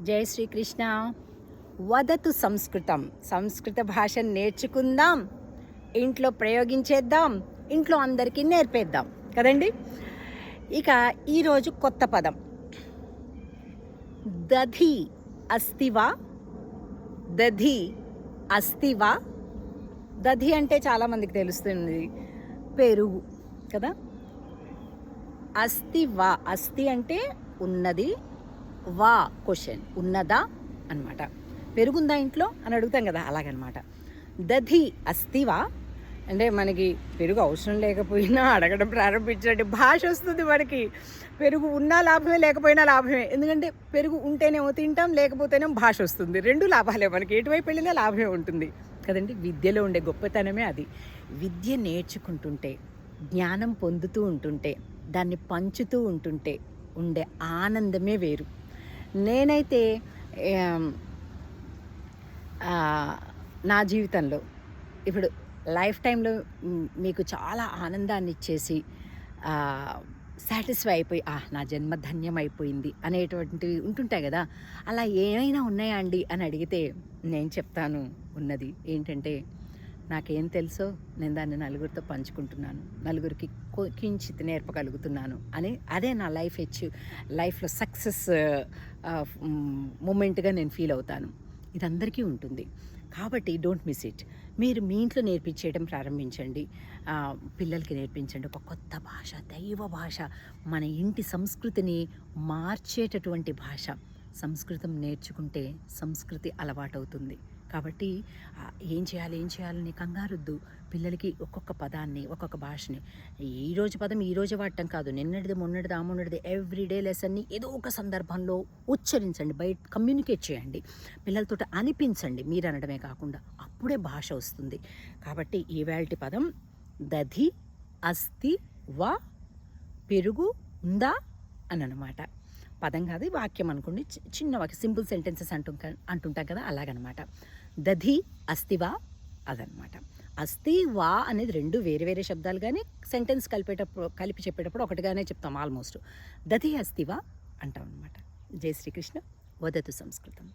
జై శ్రీకృష్ణ. వదతు సంస్కృతం. సంస్కృత భాష నేర్చుకుందాం. ఇంట్లో ప్రయోగించేద్దాం. ఇంట్లో అందరికీ నేర్పేద్దాం. కదండి? ఇక ఈరోజు కొత్త పదం. దధి అస్తివా? దధి అస్తివా? దధి అంటే చాలామందికి తెలుస్తుంది. పెరుగు. కదా? అస్థివా అస్థి అంటే ఉన్నది వా క్వశ్చన్ ఉన్నదా అన్నమాట. పెరుగుందా ఇంట్లో అని అడుగుతాం కదా అలాగనమాట. దధి అస్తివా అంటే మనకి పెరుగు అవసరం లేకపోయినా అడగడం ప్రారంభించినట్టు భాష వస్తుంది మనకి. పెరుగు ఉన్నా లాభమే లేకపోయినా లాభమే. ఎందుకంటే పెరుగు ఉంటేనేమో తింటాం లేకపోతేనేమో భాష వస్తుంది. రెండు లాభాలే మనకి. ఎటువైపు వెళ్ళినా లాభమే ఉంటుంది. కదండి? విద్యలో ఉండే గొప్పతనమే అది. విద్య నేర్చుకుంటుంటే జ్ఞానం పొందుతూ ఉంటుంటే దాన్ని పంచుతూ ఉంటుంటే ఉండే ఆనందమే వేరు. నేనైతే నా జీవితంలో ఇప్పుడు లైఫ్ టైంలో మీకు చాలా ఆనందాన్ని ఇచ్చేసి సాటిస్ఫై అయిపోయి ఆ నా జన్మ ధన్యం అయిపోయింది అనేటువంటివి ఉంటుంటాయి కదా. అలా ఏమైనా ఉన్నాయా అండి? అని అడిగితే నేను చెప్తాను ఉన్నది ఏంటంటే నాకేం తెలుసో నేను దాన్ని నలుగురితో పంచుకుంటున్నాను. నలుగురికి కించిత్ నేర్పగలుగుతున్నాను అని అదే నా లైఫ్ హెచ్ లైఫ్లో సక్సెస్ మూమెంట్గా నేను ఫీల్ అవుతాను. ఇది అందరికీ ఉంటుంది. కాబట్టి డోంట్ మిస్ ఇట్. మీరు మీ ఇంట్లో నేర్పించేయడం ప్రారంభించండి. పిల్లలకి నేర్పించండి. ఒక కొత్త భాష దైవ భాష మన ఇంటి సంస్కృతిని మార్చేటటువంటి భాష. సంస్కృతం నేర్చుకుంటే సంస్కృతి అలవాటవుతుంది. కాబట్టి ఏం చేయాలి ఏం చేయాలని కంగారుద్దు. పిల్లలకి ఒక్కొక్క పదాన్ని ఒక్కొక్క భాషని. ఈ రోజు పదం ఈ రోజు వాడటం కాదు. నిన్నటిది మొన్నటిది ఆమున్నటిది ఎవ్రీడే లెసన్ని ఏదో ఒక సందర్భంలో ఉచ్చరించండి. బయట కమ్యూనికేట్ చేయండి. పిల్లలతో అనిపించండి. మీరు అనడమే కాకుండా అప్పుడే భాష వస్తుంది. కాబట్టి ఈవేళటి పదం దధి అస్థి వా పెరుగు ఉందా అని అనమాట పదం కాదు వాక్యం అనుకోండి. చిన్న వాక్యం సింపుల్ సెంటెన్సెస్ అంటు అంటుంటాం కదా అలాగనమాట. దధి అస్థివా అదనమాట. అస్థి వా అనేది రెండు వేరే వేరే శబ్దాలు కానీ సెంటెన్స్ కలిపేటప్పుడు కలిపి చెప్పేటప్పుడు ఒకటిగానే చెప్తాం ఆల్మోస్ట్. దధి అస్థివా అంటాం అనమాట. జై శ్రీకృష్ణ. వదతు సంస్కృతం.